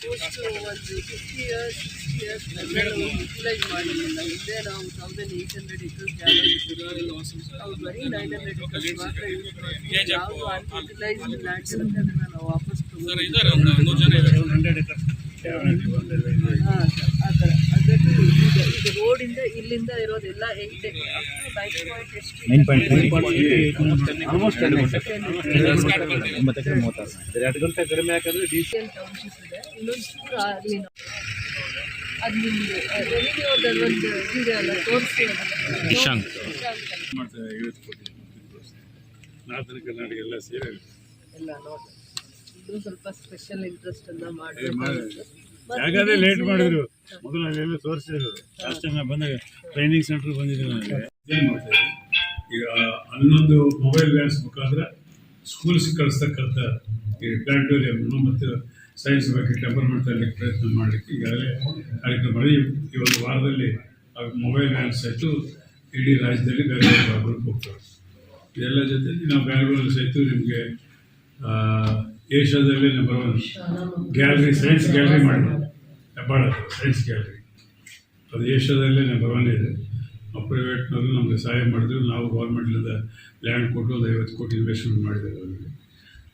Post ಒಂದು fifty years sixty years ನಾವು utilise ಮಾಡಿಲ್ಲ ಹಿಂದೆ ನಾವು ತೌಸಂಡ್ ಏಯ್ಟ್ ಹಂಡ್ರೆಡ್ ಎಕರ್ಸ್ ಜಾಗ ನಾವು ಬರೀ ನೈನ್ ಹಂಡ್ರೆಡ್ ಎಕರ್ಸ್ ಮಾತ್ರ ಯೂಸ್ ಮಾಡ್ತೀವಿ ಯಾವುದು ಅನ್ಯುಟಿಲೈಸ್ ಲ್ಯಾಂಡ್ಸ್ ಇರುತ್ತೆ ಅದನ್ನು ನಾವು ವಾಪಸ್ ತಗೊಂಡು ಹಂಡ್ರೆಡ್ ಎಕರ್ಸ್ ಹಾಂ ಆ ಥರ ಅದಕ್ಕೆ ಈಗ ಈಗ ರೋಡಿಂದ ಇಲ್ಲಿಂದ ಇರೋದೆಲ್ಲ ಏಯ್ಟ್ ನೈನ್ ಪಾಯಿಂಟ್ ಎರಡು ಗಂಟೆ ಕಡಿಮೆ ಯಾಕಂದ್ರೆ ಡಿ ಟೌನ್ಶಿಪ್ ಇದೆ ಇನ್ನೊಂದು ಚೂರು ಆಗಲಿ ಅದು ನಿಮಗೆ ರೆವಿನ್ಯೂ ಒಂದು ಇದೆ ಅಲ್ಲ ತೋರಿಸಿ ನಿಶಾಂಕ್. ಮಾಡ್ತಾರೆ ಐವತ್ತು ಕೋಟಿ ನಾರ್ತ್ ಕರ್ನಾಟಕ ಎಲ್ಲ ಸೇರಿ ಎಲ್ಲ ನೋಡಿ ಇದು ಸ್ವಲ್ಪ ಸ್ಪೆಷಲ್ ಇಂಟ್ರೆಸ್ಟ್ ಅನ್ನ ಮಾಡಿ. ಯಾಕಂದ್ರೆ ಲೇಟ್ ಮಾಡಿದ್ರು. ಮೊದಲು ಅಲ್ಲೆಲ್ಲ ತೋರಿಸಿದ್ರು. ಲಾಸ್ಟ್ ಟೈಮ್ ನಾನು ಬಂದಾಗ ಟ್ರೈನಿಂಗ್ ಸೆಂಟರ್ ಬಂದಿದ್ದೆ ನನಗೆ ಏನು ಮಾಡ್ತಾರೆ? ಈಗ ಹನ್ನೊಂದು ಮೊಬೈಲ್ ವ್ಯಾನ್ಸ್ ಮುಖಾಂತರ ಸ್ಕೂಲ್ಸ್ ಕಳಿಸ್ತಕ್ಕಂಥ ಈ ಪ್ಲಾಂಟೋರಿಯಮ್ನು ಮತ್ತು ಸೈನ್ಸ್ ಬಗ್ಗೆ ಡೆವಲಪ್ಮೆಂಟ್ ತರಲಿಕ್ಕೆ ಪ್ರಯತ್ನ ಮಾಡಲಿಕ್ಕೆ ಈಗಾಗಲೇ ಕಾರ್ಯಕ್ರಮ ಮಾಡಿ ಈ ಒಂದು ವಾರದಲ್ಲಿ ಆ ಮೊಬೈಲ್ ವ್ಯಾನ್ಸ್ ಆಯಿತು ಇಡೀ ರಾಜ್ಯದಲ್ಲಿ ಬೇರೆ ಬೇರೆ ಭಾಗಗಳಿಗೆ ಹೋಗ್ತಾರೆ ಇದೆಲ್ಲ ಜೊತೆಯಲ್ಲಿ ನಾವು ಬ್ಯಾಂಗ್ಳೂರಲ್ಲಿ ಸಹಿತ ನಿಮಗೆ ಏಷ್ಯಾದಲ್ಲೇ number one gallery science gallery ಮಾಡಿದೆ ಹೆಬ್ಬಾಳ ಸೈನ್ಸ್ ಗ್ಯಾಲರಿ ಅದು ಏಷ್ಯಾದಲ್ಲೇ ನಂಬರ್ ಒನ್ ಇದೆ ಆ ಪ್ರೈವೇಟ್ನವರು ನಮಗೆ ಸಹಾಯ ಮಾಡಿದ್ರು. ನಾವು ಗೌರ್ಮೆಂಟ್ಲಿಂದ ಲ್ಯಾಂಡ್ ಕೊಟ್ಟು ಒಂದು ಐವತ್ತು ಕೋಟಿ ಇನ್ವೆಸ್ಟ್ಮೆಂಟ್ ಮಾಡಿದ್ದಾರೆ ಅವರಿಗೆ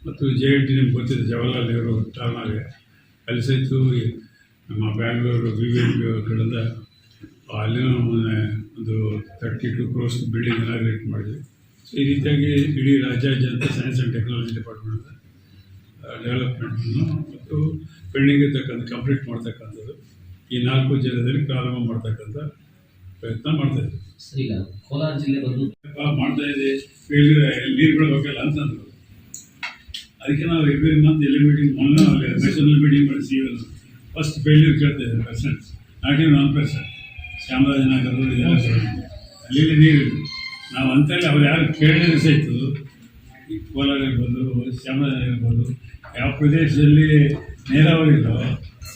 ಮತ್ತು ಜೆ ಎನ್ ಟಿ ನಿಮ್ಗೆ ಗೊತ್ತಿದೆ, ಜವಾಹರ್ಲಾಲ್ ನೆಹರು ಟಾರ್ನಾಗೆ ಅಲ್ಲಿ ಸಹಿತ ನಮ್ಮ ಬ್ಯಾಂಗ್ಳೂರು ವಿ ವಿ ಅವ್ರ ಕಡೆಯಿಂದ ಅಲ್ಲಿನೂ ಒಂದು thirty two crores building inaugurate ಮಾಡಿದ್ವಿ ಸೊ ಈ ರೀತಿಯಾಗಿ ಇಡೀ ರಾಜ್ಯಾದ್ಯಂತ ಸೈನ್ಸ್ ಆ್ಯಂಡ್ ಟೆಕ್ನಾಲಜಿ ಡಿಪಾರ್ಟ್ಮೆಂಟ್ ಡೆವಲಪ್ಮೆಂಟನ್ನು ಮತ್ತು ಪೆಂಡಿಂಗ್ ಇರ್ತಕ್ಕಂಥ ಕಂಪ್ಲೀಟ್ ಮಾಡ್ತಕ್ಕಂಥದ್ದು. ಈ ನಾಲ್ಕು ಜಿಲ್ಲೆಯಲ್ಲಿ ಪ್ರಾರಂಭ ಮಾಡ್ತಕ್ಕಂಥ ಪ್ರಯತ್ನ ಮಾಡ್ತಾ ಇದ್ದೀವಿ. ಈಗ ಕೋಲಾರ ಜಿಲ್ಲೆ ಬಂದು ಮಾಡ್ತಾ ಇದೆ ಫೇಲ್ಯೂರ್ ನೀರು ಬಿಡಬೇಕಲ್ಲ ಅಂತಂದ್ರು. ಅದಕ್ಕೆ ನಾವು ಎವ್ರಿ ಮಂತ್ ಎಲ್ಲಿ ಮೀಟಿಂಗ್ ಮೊನ್ನೆ ಅಲ್ಲಿ ಮೈಸೂರಲ್ಲಿ ಮೀಟಿಂಗ್ ಮಾಡಿಸಿ ಫಸ್ಟ್ ಫೇಲ್ಯೂರ್ ಕೇಳ್ತಾ ಇದ್ದಾರೆ percent not even one percent Chamarajanagara ಅಲ್ಲಿ ನೀರು ನಾವು ಅಂತೇಳಿ ಅವ್ರು ಯಾರು ಕೇಳಿದ್ರೆ ಸಹಿತ. ಈ ಕೋಲಾರ ಇರ್ಬೋದು ಚಾಮರಾಜನಗರ ಇರ್ಬೋದು ಯಾವ ಪ್ರದೇಶದಲ್ಲಿ ನೀರಾವರಿ ಇಲ್ಲೋ,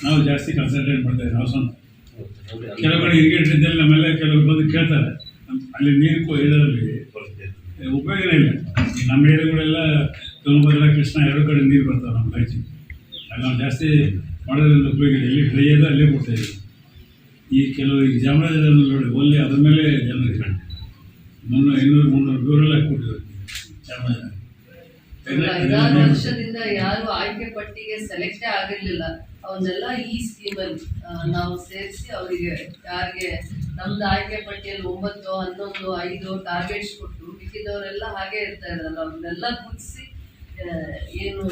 ನಾವು ಜಾಸ್ತಿ ಕಾನ್ಸಂಟ್ರೇಟ್ ಮಾಡ್ತೇವೆ ನಾವು ಸ್ವಂತ ಕೆಲವು ಕಡೆ ಇರಿಗೇಷನ್ ಇದ್ದಲ್ಲಿ ನಮ್ಮೆಲ್ಲ ಕೆಲವರು ಬಂದು ಕೇಳ್ತಾರೆ. ಅಲ್ಲಿ ನೀರು ಇದರಲ್ಲಿ ಉಪಯೋಗನೇ ಇಲ್ಲ. ನಮ್ಮ ಏರಿಯಾಗಳೆಲ್ಲ ತುಂಗಭದ್ರಾ ಕೃಷ್ಣ ಎರಡು ಕಡೆ ನೀರು ಬರ್ತಾರೆ ನಮ್ಮ ರಾಜ್ಯಕ್ಕೆ. ಅಲ್ಲಿ ನಾವು ಜಾಸ್ತಿ ಮಾಡೋದ್ರಿಂದ ಉಪಯೋಗ ಇಲ್ಲ. ಎಲ್ಲಿ ಡ್ರೈ ಅದ ಅಲ್ಲೇ ಕೊಡ್ತಾ ಇದ್ದೀವಿ. ಈ ಕೆಲವು ಈ ಚಾಮರಾಜನಗರ ನೋಡಿ ಒಲ್ಲಿ ಅದ್ರ ಮೇಲೆ ಜನರಿಗೆ ಮುನ್ನೂರು ಇನ್ನೂರು ಮುನ್ನೂರು ದೂರೆಲ್ಲ ಕೊಟ್ಟಿದ್ದಾರೆ. ಚಾಮರಾಜನಗರ. ಐದಾರು ವರ್ಷದಿಂದ ಯಾರು ಆಯ್ಕೆ ಪಟ್ಟಿಗೆ ಸೆಲೆಕ್ಟೇ ಆಗಿರ್ಲಿಲ್ಲ. ಅವನ್ನೆಲ್ಲ ಈ ಸ್ಕೀಮಲ್ಲಿ ನಾವು ಸೇರಿಸಿ ಅವರಿಗೆ ಯಾರಿಗೆ ನಮ್ದು ಆಯ್ಕೆ ಪಟ್ಟಿಯಲ್ಲಿ ಒಂಬತ್ತು ಹನ್ನೊಂದು ಐದು ಟಾರ್ಗೆಟ್ಸ್ ಕೊಟ್ಟು ಮಿಕ್ಕಿದವರೆಲ್ಲ ಹಾಗೆ ಇರ್ತಾ ಇದ್ರಲ್ಲ ಅವ್ರನ್ನೆಲ್ಲ ಗುರ್ತಿಸಿ ಏನು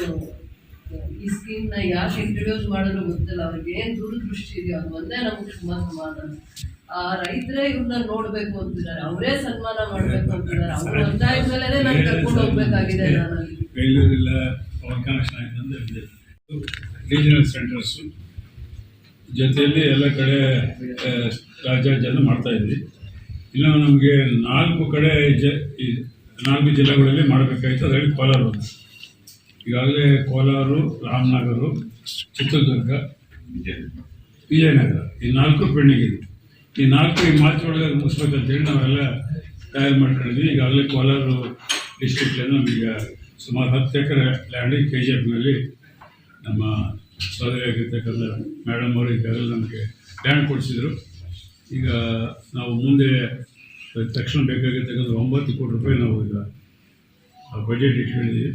ಈ ಸ್ಕೀಮ್ನ ಯಾಕೆ ಇಂಟ್ರೊಡ್ಯೂಸ್ ಮಾಡಿದ್ರು ಗೊತ್ತಿಲ್ಲ. ಅವ್ರಿಗೆ ಏನು ದೂರದೃಷ್ಟಿ ಇದೆಯೋ ಅದು ಒಂದೇ ನಮ್ಗೆ ತುಂಬ ಸಮಾಧಾನ. ಆ ರೈತರೇ ಇವ್ರನ್ನ ನೋಡ್ಬೇಕು ಅಂತಿದ್ದಾರೆ. ಅವರೇ ಸನ್ಮಾನ ಮಾಡ್ಬೇಕು ಅಂತಿದ್ದಾರೆ. ಅವ್ರ ಒತ್ತಾಯ ಮೇಲೆ ನಾನು ಕರ್ಕೊಂಡು ಹೋಗ್ಬೇಕಾಗಿದೆ ನಾನು ರೀಜನಲ್ ಸೆಂಟರ್ಸ್ ಜೊತೆಯಲ್ಲಿ ಎಲ್ಲ ಕಡೆ ಆ, ರಾಜ್ಯಾದ್ಯಂತ ಮಾಡ್ತಾ ಇದ್ವಿ. ಇನ್ನು ನಮಗೆ ನಾಲ್ಕು ಕಡೆ ಜ ಈ ನಾಲ್ಕು ಜಿಲ್ಲೆಗಳಲ್ಲಿ ಮಾಡಬೇಕಾಗಿತ್ತು ಅದರಲ್ಲಿ ಕೋಲಾರ ಒಂದು ಈಗಾಗಲೇ ಕೋಲಾರ ರಾಮನಗರ ಚಿತ್ರದುರ್ಗ ವಿಜಯನಗರ. ಈ ನಾಲ್ಕು ಪೆಂಡಿಂಗ್ ಇದೆ. ಈ ನಾಲ್ಕು ಈ ಮಾರ್ಚ್ ಒಳಗೆ ಮುಗಿಸ್ಬೇಕಂತೇಳಿ ನಾವೆಲ್ಲ ತಯಾರು ಮಾಡ್ಕೊಂಡಿದ್ವಿ. ಈಗಾಗಲೇ ಕೋಲಾರ ಡಿಸ್ಟ್ರಿಕ್ಟಲ್ಲಿ ನಮಗೆ ಸುಮಾರು ಹತ್ತು ಎಕರೆ ಲ್ಯಾಂಡ್ ಕೆ ಜಿ ಎಫ್ನಲ್ಲಿ ನಮ್ಮ ಸೋದರಿಯಾಗಿರ್ತಕ್ಕಂಥ ಮೇಡಮ್ ಅವರು ಈಗಾಗಲೇ ನಮಗೆ ಲ್ಯಾಂಡ್ ಕೊಡಿಸಿದರು. ಈಗ ನಾವು ಮುಂದೆ ತಕ್ಷಣ ಬೇಕಾಗಿರ್ತಕ್ಕಂಥ ಒಂಬತ್ತು ಕೋಟಿ ರೂಪಾಯಿ ನಾವು ಈಗ ಬಜೆಟ್ ಇಟ್ಕೊಂಡಿದ್ದೀವಿ.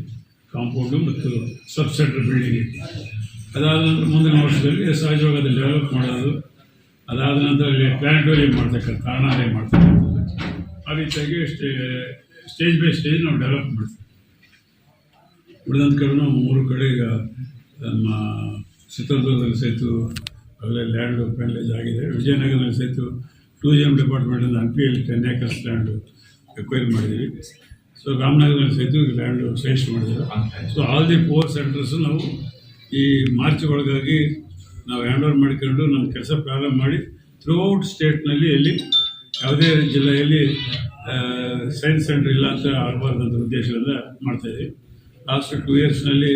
ಕಾಂಪೌಂಡು ಮತ್ತು ಸಬ್ ಬಿಲ್ಡಿಂಗ್ ಅದಾದ ನಂತರ ಮುಂದಿನ ವರ್ಷದಲ್ಲಿ ಸಹಜವಾಗಿ ಅದನ್ನು ಡೆವಲಪ್ ಮಾಡೋದು ಅದಾದ ನಂತರ ಪ್ಲಾನೆಟೋರಿಯಂ ಮಾಡ್ತಕ್ಕಂಥ ತಾಣಾಲಯ ಮಾಡ್ತಕ್ಕಂಥದ್ದು. ಆ ರೀತಿಯಾಗಿ ಸ್ಟೇ ಸ್ಟೇಜ್ ಬೈ ಸ್ಟೇಜ್ ನಾವು ಡೆವಲಪ್ ಮಾಡ್ತೀವಿ. ಉಳಿದಂಥ ಕಡೆ ನಾವು ಮೂರು ಕಡೆ ಈಗ ನಮ್ಮ ಚಿತ್ರದುರ್ಗದಲ್ಲಿ ಸಹಿತ ಅಲ್ಲೇ ಲ್ಯಾಂಡು ಪ್ಯಾಂಡೇಜ್ ಆಗಿದೆ. ವಿಜಯನಗರದಲ್ಲಿ ಸಹಿತ ಟೂರಿಸಂ ಡಿಪಾರ್ಟ್ಮೆಂಟಿಂದ ಹಂಪಿಯಲ್ಲಿ P L ten acres land acquire ಮಾಡಿದ್ದೀವಿ. ಸೊ ರಾಮನಗರದಲ್ಲಿ ಸಹಿತ ಲ್ಯಾಂಡು ಸಜೆಸ್ಟ್ ಮಾಡಿದ್ದೀವಿ so all the four centres ನಾವು ಈ ಮಾರ್ಚ್ ಒಳಗಾಗಿ ನಾವು ಹ್ಯಾಂಡ್ ಓವರ್ ಮಾಡಿಕೊಂಡು ನಮ್ಮ ಕೆಲಸ ಪ್ರಾರಂಭ ಮಾಡಿ ಥ್ರೂಔಟ್ ಸ್ಟೇಟ್ನಲ್ಲಿ ಎಲ್ಲಿ ಯಾವುದೇ ಜಿಲ್ಲೆಯಲ್ಲಿ ಸೈನ್ಸ್ ಸೆಂಟರ್ ಇಲ್ಲ ಅಂತ ಆಗಬಾರ್ದು ಅಂತ ಉದ್ದೇಶದಿಂದ ಮಾಡ್ತಾಯಿದ್ದೀವಿ ಲಾಸ್ಟ್ ಟೂ ಇಯರ್ಸ್ನಲ್ಲಿ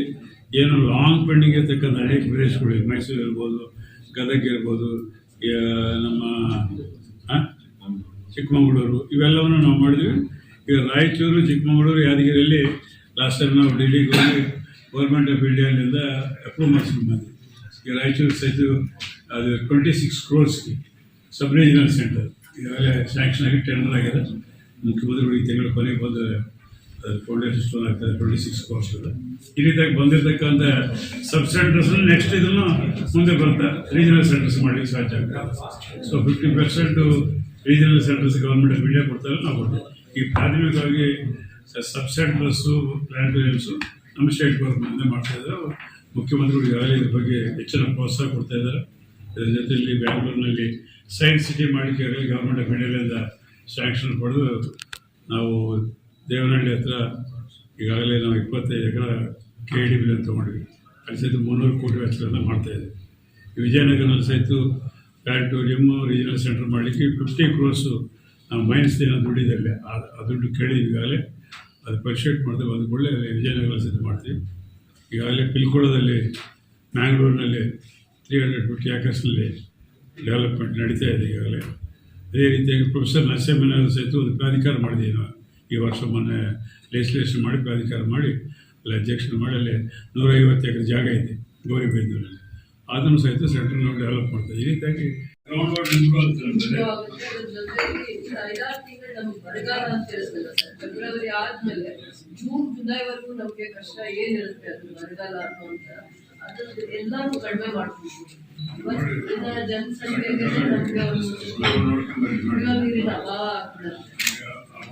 ಏನು ಲಾಂಗ್ ಪೆಂಡಿಂಗ್ ಇರ್ತಕ್ಕಂಥ ಅನೇಕ ಪ್ರದೇಶಗಳು ಮೈಸೂರು ಇರ್ಬೋದು, ಗದಗ ಇರ್ಬೋದು ನಮ್ಮ? ಚಿಕ್ಕಮಗಳೂರು ಇವೆಲ್ಲವನ್ನು ನಾವು ಮಾಡಿದ್ವಿ ಈಗ ರಾಯಚೂರು, ಚಿಕ್ಕಮಗಳೂರು, ಯಾದಗಿರಿಯಲ್ಲಿ ಲಾಸ್ಟ್ ಟೈಮ್ ನಾವು ಡೆಲ್ಲಿಗೆ ಹೋಗಿ ಗೌರ್ಮೆಂಟ್ ಆಫ್ ಇಂಡಿಯಾದಿಂದ ಅಪ್ರೂವ್ ಮಾಡಿಸ್ಕೊಂಡು ಬಂದ್ವಿ ರಾಯಚೂರು ಸಹಿತ ಅದು ಟ್ವೆಂಟಿ ಸಿಕ್ಸ್ ಕ್ರೋರ್ಸ್ಗೆ ಸಬ್ ರೀಜನಲ್ ಸೆಂಟರ್ ಈಗಾಗಲೇ ಸ್ಯಾಂಕ್ಷನ್ ಆಗಿ ಟೆಂಡರ್ ಆಗಿದೆ. ಮುಖ್ಯಮಂತ್ರಿಗಳು ಈ ತಿಂಗಳ ಕೊನೆಗೆ ಬಂದು ಅದು ಫೌಂಡೇಶನ್ ಸ್ಟೋನ್ ಆಗ್ತದೆ ಟ್ವೆಂಟಿ ಸಿಕ್ಸ್ ಕೋರ್ಸ್ ಇದೆ ಈ ರೀತಿಯಾಗಿ ಬಂದಿರತಕ್ಕಂಥ ಸಬ್ ಸೆಂಟರ್ಸ್ ನೆಕ್ಸ್ಟ್ ಇದನ್ನು ಮುಂದೆ ಬರ್ತಾ ರೀಜನಲ್ ಸೆಂಟರ್ಸ್ ಮಾಡಲಿಕ್ಕೆ ಸಾಧ್ಯ ಆಗ್ತದೆ. So fifty percent regional centres government media ಕೊಡ್ತಾರೆ ನಾವು ಕೊಡ್ತೀವಿ. ಈ ಪ್ರಾಥಮಿಕವಾಗಿ ಸಬ್ ಸೆಂಟರ್ಸು ಪ್ಲಾನಿಟೋರಿಯಮ್ಸು ನಮ್ಮ ಸ್ಟೇಟ್ ಗೌರ್ಮೆಂಟ್ ಮುಂದೆ ಇದ್ದಾರೆ. ಮುಖ್ಯಮಂತ್ರಿಗಳು ಈಗಾಗಲೇ ಇದ್ರ ಬಗ್ಗೆ ಹೆಚ್ಚಿನ ಪ್ರೋತ್ಸಾಹ ಕೊಡ್ತಾ ಇದ್ದಾರೆ. ಇದರ ಜೊತೆಯಲ್ಲಿ ಬ್ಯಾಂಗ್ಳೂರಿನಲ್ಲಿ ಸೈನ್ಸ್ ಸಿಟಿ ಮಾಡಲಿಕ್ಕೆ ಗೌರ್ಮೆಂಟ್ ಆಫ್ ಇಂಡಿಯಾದಿಂದ ಸ್ಯಾಂಕ್ಷನ್ ಪಡೆದು ನಾವು ದೇವನಹಳ್ಳಿ ಹತ್ರ ಈಗಾಗಲೇ ನಾವು ಇಪ್ಪತ್ತೈದು ಎಕರೆ ಕೆ ಡಿ ಬಿಲ್ ತೊಗೊಂಡ್ವಿ ಅಲ್ಲಿ ಸಹಿತ ಮುನ್ನೂರು ಕೋಟಿ ವೆಚ್ಚಗಳನ್ನು ಮಾಡ್ತಾಯಿದ್ದೀವಿ ವಿಜಯನಗರದಲ್ಲಿ ಸಹಿತ ಪ್ಲಾನಿಟೋರಿಯಮ್ಮು ರೀಜನಲ್ ಸೆಂಟರ್ ಮಾಡಲಿಕ್ಕೆ ಫಿಫ್ಟಿ ಕ್ರೋರ್ಸು ನಾವು ಮೈನ್ಸ್ ಏನೋ ದುಡ್ಡಿದಲ್ಲಿ ಆ ದುಡ್ಡು ಕೇಳಿದ್ವಿ ಈಗಾಗಲೇ. ಅದು ಪರಿಶೀಟ್ ಮಾಡ್ತೀವಿ ಒಂದು ಒಳ್ಳೆ ವಿಜಯನಗರ ಸಹಿತ ಮಾಡ್ತೀವಿ. ಈಗಾಗಲೇ ಪಿಲ್ಕೋಳದಲ್ಲಿ, ಮ್ಯಾಂಗ್ಳೂರಿನಲ್ಲಿ ತ್ರೀ ಹಂಡ್ರೆಡ್ ಫಿಫ್ಟಿ ಏಕರ್ಸ್ನಲ್ಲಿ ಡೆವಲಪ್ಮೆಂಟ್ ನಡೀತಾ ಇದೆ ಈಗಾಗಲೇ. ಅದೇ ರೀತಿಯಾಗಿ ಪ್ರೊಫೆಸರ್ ನರಸಿಂಹನ ಸಹಿತ ಒಂದು ಪ್ರಾಧಿಕಾರ ಮಾಡಿದ್ದೀವಿ ನಾವು ಈ ವರ್ಷ ಮೊನ್ನೆ ಲೆಜಿಸ್ಲೇಷನ್ ಮಾಡಿ ಪ್ರಾಧಿಕಾರ ಮಾಡಿ, ಅಲ್ಲಿ ಅಧ್ಯಕ್ಷರು ಮಾಡಿ, ಅಲ್ಲಿ ನೂರೈವತ್ತು ಎಕರೆ ಜಾಗ ಇದೆ ಗೌರಿಬೈದೂರಲ್ಲಿ ಅದನ್ನು ಸಹಿತ ಸೆಂಟ್ರಲ್ ಡೆವಲಪ್ ಮಾಡ್ತಾರೆ ಈ ರೀತಿಯಾಗಿ ಗ್ರೌಂಡ್ ವಾಟರ್ ಇಂಪ್ರೂವ್ ಆಗ್ತದೆ ಐದಾರು ತಿಂಗಳು ನಮ್ಗೆ ಬರಗಾಲ ಅಂತ ಇರುತ್ತಲ್ಲ ಸರ್ ಫೆಬ್ರವರಿ ಆದ್ಮೇಲೆ ಜೂನ್ ಜುಲೈವರೆಗೂ ನಮ್ಗೆ ಕಷ್ಟ ಏನಿರುತ್ತೆ ಅದು ಬರಗಾಲ ಅನ್ನುವಂತ ಅದ್ರದ್ದು ಎಲ್ಲಾನು ಕಡಿಮೆ ಮಾಡ್ತೀವಿ ಇವತ್ತಿನ ಜನಸಂಖ್ಯೆಗೆ ನಮ್ಗೆ ಒಂದು ನಾವು ನೋಡ್ಕೊಂಡ್ಬರ್ರಿ ನೋಡಿ ಕುಡಿಯೋ ನೀರಿನ ಅಭಾವ ಆಗ್ಬಿಡುತ್ತೆ ಆ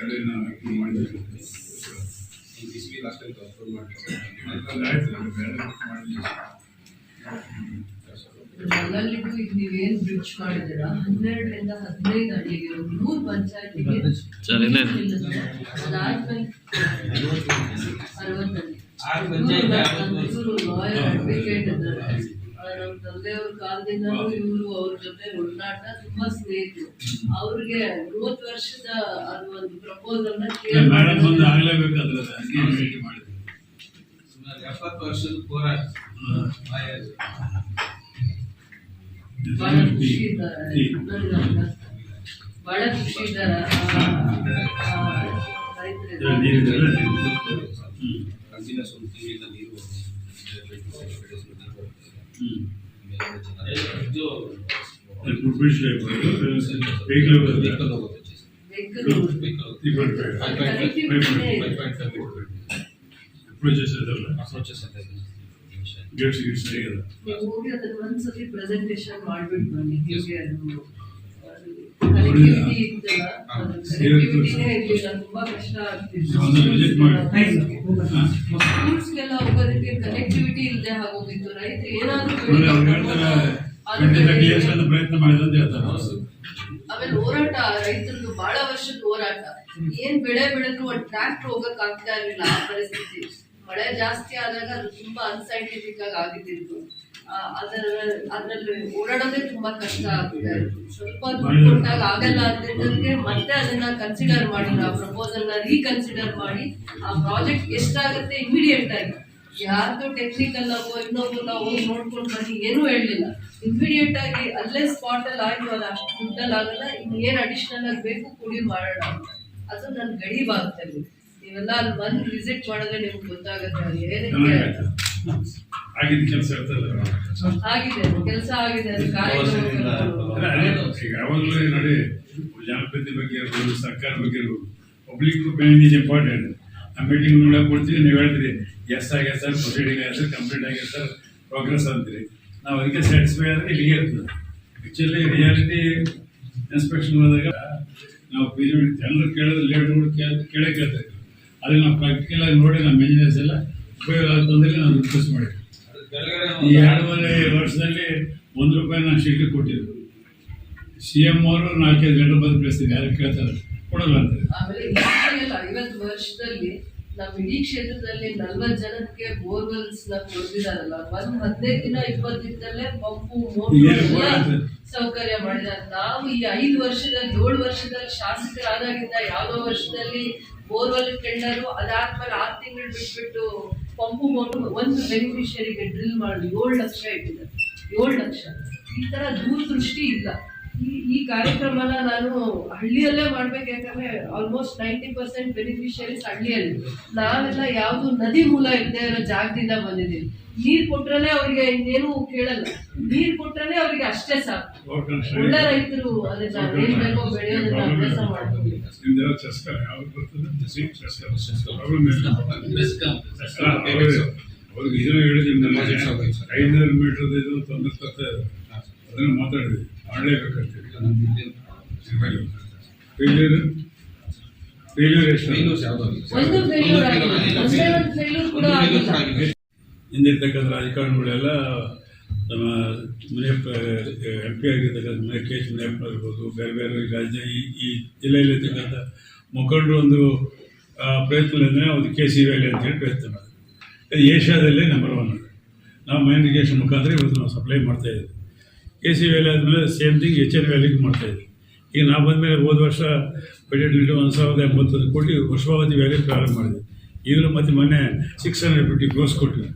ವಾಟರ್ನ ಗ್ರೌಂಡ್ ವಾಟರ್ ಇಂಪ್ರೂವ್ ಮಾಡಿ ಕೆಲಸ ಸರ್ಕಾರದ ಮತ್ತು ಬಿ ಸಿ ಬಿನ ಜನರನ್ನ ಏನು ಹೇಳಿದ್ರೆ ಜನರನ್ನ ಕೆಲವು ಸರಳಿನ ಇಂಪ್ರೂವ್ ಮಾಡಿದ್ದೀವಿ ಅದು ಆಯ್ತು ಅದು ಬೇರೆ ಮಾಡಿದ್ದೀವಿ ನನ್ನಲ್ಲಿಗೂ ಈಗ ನೀವೇನ್ ಬ್ರಿಡ್ಜ್ ಮಾಡಿದ್ದೀರಾ ಹನ್ನೆರಡರಿಂದ ಹದಿನೈದು ಅಡಿಗೆ ಒಂದು ನೂರು ಪಂಚಾಯತಿಗೆ ಅದಾದ್ಮೇಲೆ ಅರವತ್ತಡಿ ಇವರು ಲಾಯರ್ ಅಡ್ವೊಕೇಟ್ ಇದ್ದಾರೆ. ಆ, ನಮ್ಮ ತಂದೆಯವ್ರ ಕಾಲದಿಂದಲೂ ಇವರು ಅವ್ರ ಜೊತೆ ಒಡನಾಟ ತುಂಬಾ ಸ್ನೇಹಿತರು. ಅವ್ರಿಗೆ ಮೂವತ್ತು ವರ್ಷದ ಅದು ಒಂದು ಪ್ರಪೋಸಲ್ನ ಕ್ಲಿಯರ್ ಮೇಡಮ್ ಬಂದು ಆಗಲೇಬೇಕಾದ್ರೆ ಭೇಟಿ ಮಾಡಿದ್ವಿ. ಎಪ್ಪತ್ತು ವರ್ಷದ ಹೋರಾಟ. ಬಹಳ ಖುಷಿ ಇದ್ದಾರೆ. ಬಹಳ ಖುಷಿ ಇದ್ದಾರೆ. ರೈತರು ನೀರು ಹ್ಞೂ ಇದು ಬ್ರಿಟಿಷ್ ವೆಹಿಕಲ್ ವೆಹಿಕಲ್ ಅಪ್ರೋಚಸ್ ಇದೆಲ್ಲ ಗೇಟ್ಸ್ ಗೀಟ್ಸ್ ಸರಿಯಲ್ಲ ನೀವು ಹೋಗಿ ಅದನ್ನ ಒಂದ್ಸತಿ ಪ್ರೆಸೆಂಟೇಶನ್ ಮಾಡ್ಬಿಟ್ಟು ಬನ್ನಿ ಹೇಗೆ ಅದು ಸ್ಕೂಲ್ಸ್ಗೆಲ್ಲ ಹೋಗೋದಕ್ಕೆ ಕನೆಕ್ಟಿವಿಟಿ ಇಲ್ಲದೆ ಆಗೋಗಿತ್ತು. ರೈತರು ಏನಾದ್ರು ಪ್ರಯತ್ನ ಮಾಡಿದಂತ ಹೇಳ್ತಾರೆ. ಆಮೇಲೆ ಹೋರಾಟ ರೈತರದ್ದು ಬಹಳ ವರ್ಷದ ಹೋರಾಟ. ಏನ್ ಬೆಳೆ ಬೆಳೆದ್ರು ಒಂದ್ ಟ್ರ್ಯಾಕ್ಟರ್ ಹೋಗಕ್ ಆಗ್ತಾ ಇರ್ಲಿಲ್ಲ ಆ ಪರಿಸ್ಥಿತಿ. ಮಳೆ ಜಾಸ್ತಿ ಆದಾಗ ಅದು ತುಂಬಾ ಅನ್ಸೈಂಟಿಫಿಕ್ ಆಗಿ ಆಗಿದ್ದಿತ್ತು ಅದರ ಅದರಲ್ಲಿ ಓಡಾಡೋದೇ ತುಂಬಾ ಕಷ್ಟ ಆಗ್ತಿದೆ. ಸ್ವಲ್ಪ ದುಡ್ಡು ಕೊಟ್ಟಾಗ ಆಗಲ್ಲ ಅಂದ್ರೆ ಮತ್ತೆ ಅದನ್ನ ಕನ್ಸಿಡರ್ ಮಾಡಿ ಆ ಪ್ರಪೋಸಲ್ನ ರೀಕನ್ಸಿಡರ್ ಮಾಡಿ ಆ ಪ್ರಾಜೆಕ್ಟ್ ಎಷ್ಟಾಗುತ್ತೆ ಇಮಿಡಿಯೇಟ್ ಆಗಿ. ಯಾರ್ದು ಟೆಕ್ನಿಕಲ್ ಆಗೋ ಇನ್ನೊಬ್ರು ನಾವು ಹೋಗಿ ನೋಡ್ಕೊಂಡು ಬನ್ನಿ ಏನೂ ಹೇಳಲಿಲ್ಲ. ಇಮಿಡಿಯೇಟ್ ಆಗಿ ಅಲ್ಲೇ ಸ್ಪಾಟ್ ಅಲ್ಲಿ ಆಯ್ತು ಅಲ್ಲ ದುಡ್ಡಲ್ಲಿ ಆಗಲ್ಲ ಇನ್ನೇನು ಏನ್ ಅಡಿಷನಲ್ ಆಗಿ ಬೇಕು ಕೂಡಿ ಮಾಡೋಣ ಅಂತ. ಅದು ನನ್ನ ಗಡಿ ಭಾಗದಲ್ಲಿ. ನೀವೆಲ್ಲ ಅಲ್ಲಿ ಬಂದು ವಿಸಿಟ್ ಮಾಡಿದ್ರೆ ನಿಮ್ಗೆ ಗೊತ್ತಾಗುತ್ತೆ ಅದು ಚೆನ್ನಾಗಾಯ್ತು ಕೆಲಸ ಇರ್ತದೆ. ಆಗಿದೆ ಕೆಲಸ ಆಗಿದೆ ಅದು ಕಾರ್ಯಕ್ರಮ ಈಗ ಯಾವಾಗಲೂ ನೋಡಿ ಜನಪ್ರತಿ ಬಗ್ಗೆ ಇರ್ಬೋದು ಸರ್ಕಾರ ಬಗ್ಗೆ ಇರ್ಬೋದು ಪಬ್ಲಿಕ್ ಒಪಿನಿಯನ್ ಈಸ್ ಇಂಪಾರ್ಟೆಂಟ್ ಆ ಮೀಟಿಂಗ್ ನೋಡಕ್ ಕೊಡ್ತೀವಿ ನೀವು ಹೇಳ್ತೀರಿ ಎಸ್ ಆಗ್ಯದ ಸರ್ ಪ್ರೊಸೀಡಿಂಗ್ ಆಗ್ಯದ ಸರ್ ಕಂಪ್ಲೀಟ್ ಆಗ್ಯದ ಸರ್ ಪ್ರೋಗ್ರೆಸ್ ಅಂತೀರಿ. ನಾವು ಅದಕ್ಕೆ ಸ್ಯಾಟಿಸ್ಫೈ ಆದರೆ ಇಲ್ಲಿಗೆ ಇರ್ತದೆ. ಆ್ಯಕ್ಚುಲಿ ರಿಯಾಲಿಟಿ ಇನ್ಸ್ಪೆಕ್ಷನ್ ಹೋದಾಗ ನಾವು ಪೀರಿಯಡ್ ಎಲ್ಲರೂ ಕೇಳೋದು ಲೇಟ್ ಕೇಳೇ ಕೇಳ್ತಾ ಕೇಳಕ್ಕೆ ಅದಕ್ಕೆ ನಾವು ಪ್ರಾಕ್ಟಿಕಲ್ ಆಗಿ ನೋಡಿ ನಮ್ಮ ಇಂಜಿನಿಯರ್ಸ್ ಎಲ್ಲ ಉಪಯೋಗ ನಾನು ರಿಕ್ವೆಸ್ಟ್ ಮಾಡಿದ್ದೆ ಈ ಎರಡೂವರೆ ವರ್ಷದಲ್ಲಿ ಒಂದು ರೂಪಾಯಿ ನಾನು ಶೀಟ್ಗೆ ಕೊಟ್ಟಿದ್ರು ಸಿ ಎಂ ಅವರು ನಾಲ್ಕೈದು ಗಂಟೆ ಬಂದು ಬೆಳೆಸ್ತೀನಿ ಯಾರು ಕೇಳ್ತಾರೆ? ಕೊಡಲ್ಲ ಅಂತ. ಆಮೇಲೆ ಹಿಸ್ಟ್ರಿಯಲ್ಲಿ ಐವತ್ತು ವರ್ಷದಲ್ಲಿ ನಮ್ಮ ಇಡೀ ಕ್ಷೇತ್ರದಲ್ಲಿ ನಲ್ವತ್ತು ಜನಕ್ಕೆ ಬೋರ್ವೆಲ್ಸ್ನ ಕೊಡ್ತಿದಾರಲ್ಲ ಒಂದ್ ಹದಿನೈದು ದಿನ ಇಪ್ಪತ್ತು ದಿನದಲ್ಲೇ ಪಂಪು ಮೋಟರ್? ಸೌಕರ್ಯ ಮಾಡಿದ್ದಾರೆ ನಾವು ಈ ಐದು ವರ್ಷದಲ್ಲಿ ಏಳು ವರ್ಷದಲ್ಲಿ ಶಾಸಕರಾದಾಗಿಂದ ಯಾವ್ದೋ ವರ್ಷದಲ್ಲಿ ಬೋರ್ವೆಲ್ ಟೆಂಡರು ಅದಾದ್ಮೇಲೆ ಆರು ತಿಂಗಳು ಬಿಟ್ಬಿಟ್ಟು ಪಂಪು ಬಂದು ಒಂದು ಬೆನಿಫಿಷಿಯರಿಗೆ ಡ್ರಿಲ್ ಮಾಡಿ ಏಳು ಲಕ್ಷ ಇಟ್ಟಿದ್ದಾರೆ. ಏಳು ಲಕ್ಷ. ಈ ಥರ ದೂರದೃಷ್ಟಿ ಇಲ್ಲ. ಈ ಈ ಕಾರ್ಯಕ್ರಮನ ನಾನು ಹಳ್ಳಿಯಲ್ಲೇ ಮಾಡ್ಬೇಕು ಯಾಕಂದ್ರೆ ಆಲ್ಮೋಸ್ಟ್ ನೈಂಟಿ ಪರ್ಸೆಂಟ್ ಬೆನಿಫಿಷಿಯರೀಸ್ ಹಳ್ಳಿಯಲ್ಲಿ. ನಾವೆಲ್ಲ ಯಾವ್ದು ನದಿ ಮೂಲ ಇಲ್ಲದೆ ಇರೋ ಜಾಗದಿಂದ ಬಂದಿದ್ದೀವಿ. ನೀರ್ ಕೊಟ್ರನೆ ಅವ್ರಿಗೆ ಇನ್ನೇನು ಕೇಳಲ್ಲ. ನೀರ್ ಕೊಟ್ರನೆ ಅವ್ರಿಗೆ ಅಷ್ಟೇ ಸಾಕು. ಒಳ್ಳೆ ರೈತರು ಅದನ್ನ ಏನ್ ಬೇಕೋ ಬೆಳೆಯೋದನ್ನ ಅಭ್ಯಾಸ ಮಾಡ್ಕೊಂಡು ನಿಮ್ದೆಲ್ಲ ಚಸ್ಕ ಯಾವ್ದು ಬರ್ತದೆ ಸೀಟ್ ಚಸ್ಕ ಪ್ರಾಬ್ಲಮ್ ಇಲ್ಲ ಅವ್ರಿಗೆ ಇದನ್ನ ಹೇಳಿದ್ದೀನಿ ಐನೂರು ಮೀಟರ್ ಇದು ಅದನ್ನು ಮಾತಾಡಿದೆ ಮಾಡಲೇಬೇಕಂತೇಳಿ ಫೇಲ್ಯೂರ್ ಫೇಲ್ಯೂರ್ ಎಷ್ಟು? ಹಿಂದಿರ್ತಕ್ಕಂಥ ರಾಜಕಾರಣಿಗಳೆಲ್ಲ ನಮ್ಮ ಮುನಿಯಪ್ಪ ಎಂ ಪಿ ಆಗಿರ್ತಕ್ಕಂಥ ಮುನಿಯ ಕೆ ಎಚ್ ಮುನಿಯಪ್ಪ ಇರ್ಬೋದು ಬೇರೆ ಬೇರೆ ರಾಜ್ಯ ಈ ಈ ಜಿಲ್ಲೆಯಲ್ಲಿರ್ತಕ್ಕಂಥ ಮುಖಂಡರು ಒಂದು ಆ, ಪ್ರಯತ್ನ ಅಂದರೆ ಒಂದು ಕೆ ಸಿ ವ್ಯಾಲಿ ಅಂತೇಳಿ ಪ್ರಯತ್ನ ಮಾಡಿದ್ರು. ಏಷ್ಯಾದಲ್ಲೇ ನಂಬರ್ ಒನ್ ನಾವು ಮೈನ್ ಇರಿಗೇಷನ್ ಮುಖಾಂತರ ಇವತ್ತು ನಾವು ಸಪ್ಲೈ ಮಾಡ್ತಾ ಇದ್ದೀವಿ. ಕೆ ಸಿ ವ್ಯಾಲಿ ಆದಮೇಲೆ ಸೇಮ್ ಥಿಂಗ್ ಎಚ್ ಎನ್ ವ್ಯಾಲಿಗೆ ಮಾಡ್ತಾಯಿದ್ವಿ ಈಗ ನಾ ಬಂದಮೇಲೆ ಹೋದ ವರ್ಷ ಬಜೆಟ್ನಲ್ಲಿ ಒಂದು ಸಾವಿರದ ಎಂಬತ್ತೊಂದು ಕೋಟಿ ವರ್ಷಾವಧಿ ವ್ಯಾಲಿ ಪ್ರಾರಂಭ ಮಾಡಿದ್ವಿ. ಈಗಲೂ ಮತ್ತೆ ಮೊನ್ನೆ ಸಿಕ್ಸ್ ಹಂಡ್ರೆಡ್ ಫಿಫ್ಟಿ ಕ್ರೋಸ್ ಕೊಟ್ಟಿವಿ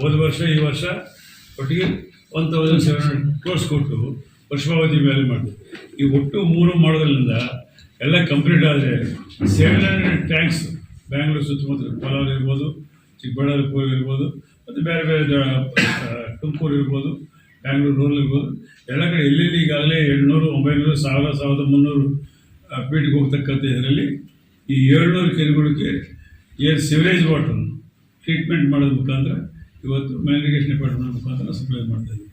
ಹೋದ ವರ್ಷ, ಈ ವರ್ಷ ಒಟ್ಟಿಗೆ one thousand seven hundred crores ಕೊಟ್ಟು ವರ್ಷಾವಧಿ ವ್ಯಾಲಿ ಮಾಡಿದ್ವಿ. ಈ ಒಟ್ಟು ಮೂರು ಮಾಡೋದ್ರಿಂದ ಎಲ್ಲ ಕಂಪ್ಲೀಟ್ ಆದರೆ ಸೆವೆನ್ ಹಂಡ್ರೆಡ್ ಟ್ಯಾಂಕ್ಸ್ ಬ್ಯಾಂಗ್ಳೂರು ಸುತ್ತಮುತ್ತ ಕೋಲಾರ ಇರ್ಬೋದು ಚಿಕ್ಕಬಳ್ಳಾಪುರ ಇರ್ಬೋದು, ಮತ್ತು ಬೇರೆ ಬೇರೆ ತುಮಕೂರು ಇರ್ಬೋದು ಬ್ಯಾಂಗ್ಳೂರು ರೂರಲ್ ಇರ್ಬೋದು ಎಲ್ಲ ಕಡೆ ಎಲ್ಲೆಲ್ಲಿ ಈಗಾಗಲೇ ಎಂಟುನೂರು ಒಂಬೈನೂರು ಸಾವಿರ ಸಾವಿರದ ಮುನ್ನೂರು ಫೀಟ್ಗೆ ಹೋಗ್ತಕ್ಕಂಥ ಇದರಲ್ಲಿ ಈ ಏಳ್ನೂರು ಕೆರೆಗಳಿಗೆ ಏರ್ ಸಿವರೇಜ್ ವಾಟರ್ ಟ್ರೀಟ್ಮೆಂಟ್ ಮಾಡೋದ್ರ ಮುಖಾಂತರ ಇವತ್ತು ಮ್ಯಾನಿಗೇಷನ್ ಡಿಪಾರ್ಟ್ಮೆಂಟ್ ಮುಖಾಂತರ ಸಪ್ಲೈ ಮಾಡ್ತಾ ಇದ್ದೀವಿ.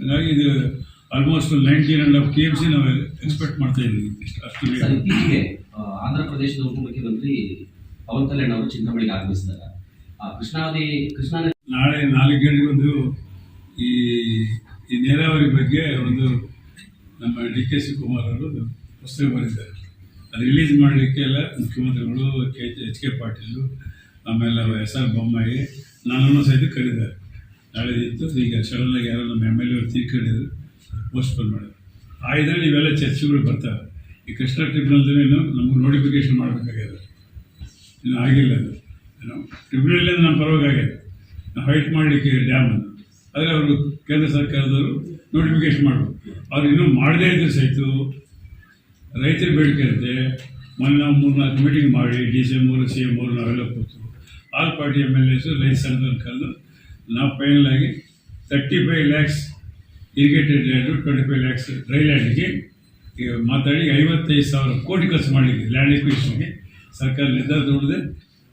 ಹಾಗಾಗಿ ಇದು almost nineteen and half K M C ನಾವು ಎಕ್ಸ್ಪೆಕ್ಟ್ ಮಾಡ್ತಾ ಇದ್ದೀವಿ. ಅಷ್ಟು. ಇತ್ತೀಚೆಗೆ ಆಂಧ್ರ ಪ್ರದೇಶದ ಉಪಮುಖ್ಯಮಂತ್ರಿ ಪವನ್ ಕಲ್ಯಾಣ್ ಅವರು ಚಿಂತಾಮಣಿಗೆ ಆಗಮಿಸಿದ್ದಾರೆ. ಆ ಕೃಷ್ಣಾ ನಾಳೆ ನಾಲ್ಕು ಗಂಟೆಗೆ ಒಂದು ಈ ಈ ನೀರಾವರಿ ಬಗ್ಗೆ ಒಂದು ನಮ್ಮ ಡಿ ಕೆ ಶಿವಕುಮಾರ್ ಅವರು ಪುಸ್ತಕ ಬರೆದಿದ್ದಾರೆ. ಅದು ರಿಲೀಸ್ ಮಾಡಲಿಕ್ಕೆ ಎಲ್ಲ ಮುಖ್ಯಮಂತ್ರಿಗಳು, ಕೆ ಎಚ್ ಕೆ ಪಾಟೀಲು, ಆಮೇಲೆ ಎಸ್ ಆರ್ ಬೊಮ್ಮಾಯಿ ನಾನು ಸಹಿತ ಕರೀತಾರೆ ನಾಳೆ ಇತ್ತು ಈಗ ಸಡನ್ನಾಗಿ ಯಾರೋ ನಮ್ಮ ಎಂ ಎಲ್ ಎ ತೀರ್ಕೊಂಡಿದ್ರು ಪೋಸ್ಟ್ಪೋನ್ ಮಾಡಿದ್ರು. ಆ ಇದರಲ್ಲಿ ಇವೆಲ್ಲ ಚರ್ಚೆಗಳು ಬರ್ತವೆ. ಈ ಕೃಷ್ಣ ಟ್ರಿಬ್ಯುನಲ್ದೇನು ನಮಗೆ ನೋಟಿಫಿಕೇಶನ್ ಮಾಡಬೇಕಾಗ್ಯದ ಇನ್ನು ಆಗಿಲ್ಲ ಅದು. ಅಂದ್ರೆ ನಮ್ಮ ಪರವಾಗಿ ಆಗಿದೆ ನಾವು ಹೈಟ್ ಮಾಡಲಿಕ್ಕೆ ಡ್ಯಾಮನ್ನು ಆದರೆ ಅವರು ಕೇಂದ್ರ ಸರ್ಕಾರದವರು ನೋಟಿಫಿಕೇಶನ್ ಮಾಡಬೇಕು. ಅವ್ರು ಇನ್ನೂ ಮಾಡದೇ ಇದ್ದರೆ ಸಹಿತ ರೈತರ ಬೇಡಿಕೆ ಅಂತೆ ಮೊನ್ನೆ ನಾವು ಮೂರು ನಾಲ್ಕು ಮೀಟಿಂಗ್ ಮಾಡಿ ಡಿ ಸಿ ಎಂ ಅವರು ಸಿ ಎಂ ಅವರು, ನಾವೆಲ್ಲ ಕೂತು. All party M L As ರೈತ ಸಂಘದಲ್ಲಿ ಕರೆದು ನಾವು ಫೈನಲ್ ಆಗಿ thirty five lakhs irrigated land twenty five lakhs dry ಈಗ ಮಾತಾಡಿ ಐವತ್ತೈದು ಸಾವಿರ ಕೋಟಿ ಖರ್ಚು ಮಾಡಿದ್ವಿ ಲ್ಯಾಂಡ್ ಎಕ್ವಿಷನ್ಗೆ ಸರ್ಕಾರ ನಿರ್ಧಾರ ತಗೊಂಡಿದೆ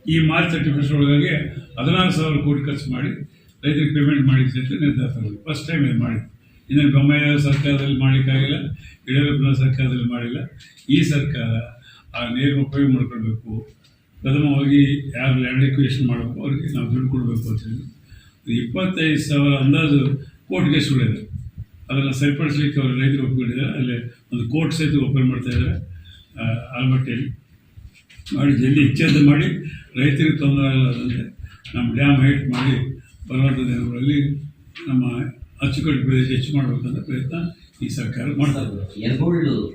ಈ ಮಾರ್ಚ್ ತರ್ಟಿ ಫಸ್ಟ್ ಒಳಗಾಗಿ ಹದಿನಾರು ಸಾವಿರ ಕೋಟಿ ಖರ್ಚು ಮಾಡಿ ರೈತರಿಗೆ ಪೇಮೆಂಟ್ ಮಾಡಿ ಅಂತ ನಿರ್ಧಾರ ಫಸ್ಟ್ ಟೈಮ್ ಇದು ಮಾಡಿದ್ದು ಇನ್ನು ಬೊಮ್ಮಯ್ಯ ಸರ್ಕಾರದಲ್ಲಿ ಮಾಡಲಿಕ್ಕಾಗಿಲ್ಲ ಯಡಿಯೂರಪ್ಪನ ಸರ್ಕಾರದಲ್ಲಿ ಮಾಡಿಲ್ಲ. ಈ ಸರ್ಕಾರ ಆ ನೀರನ್ನು ಉಪಯೋಗ ಮಾಡ್ಕೊಳ್ಬೇಕು. ಪ್ರಥಮವಾಗಿ ಯಾರು ಲ್ಯಾಂಡ್ ಎಕ್ವಿಷನ್ ಮಾಡಬೇಕು, ಅವ್ರಿಗೆ ನಾವು ದುಡ್ಡು ಕೊಡಬೇಕು ಅಂತ ಹೇಳಿ. ಇಪ್ಪತ್ತೈದು ಸಾವಿರ ಅಂದಾಜು ಕೋರ್ಟ್ ಕೇಸ್ಗಳಿದೆ ಅದನ್ನು ಸರಿಪಡಿಸಲಿಕ್ಕೆ ಅವರು ರೈತರು ಒಪ್ಕೊಂಡಿದ್ದಾರೆ. ಅಲ್ಲಿ ಒಂದು ಕೋರ್ಟ್ ಸಹಿತ ಓಪನ್ ಮಾಡ್ತಾ ಇದ್ದಾರೆ ಆಲ್ಮಟ್ಟಿಯಲ್ಲಿ. ಮಾಡಿ, ಜಲ್ದಿ ಇಚ್ಛೆದ ಮಾಡಿ, ರೈತರಿಗೆ ತೊಂದರೆ ಆಗಲ್ಲ ನಮ್ಮ ಡ್ಯಾಮ್ ಹೈಟ್ ಮಾಡಿ ಬರುವಂಥ ದಿನಗಳಲ್ಲಿ ನಮ್ಮ ಅಚ್ಚುಕಟ್ಟು ಪ್ರದೇಶ ಹೆಚ್ಚು ಮಾಡಬೇಕಂತ ಪ್ರಯತ್ನ ಈ ಸರ್ಕಾರ ಮಾಡ್ತಾ ಇದೆ. ಎರ್ಗೋಲ್ಡ್.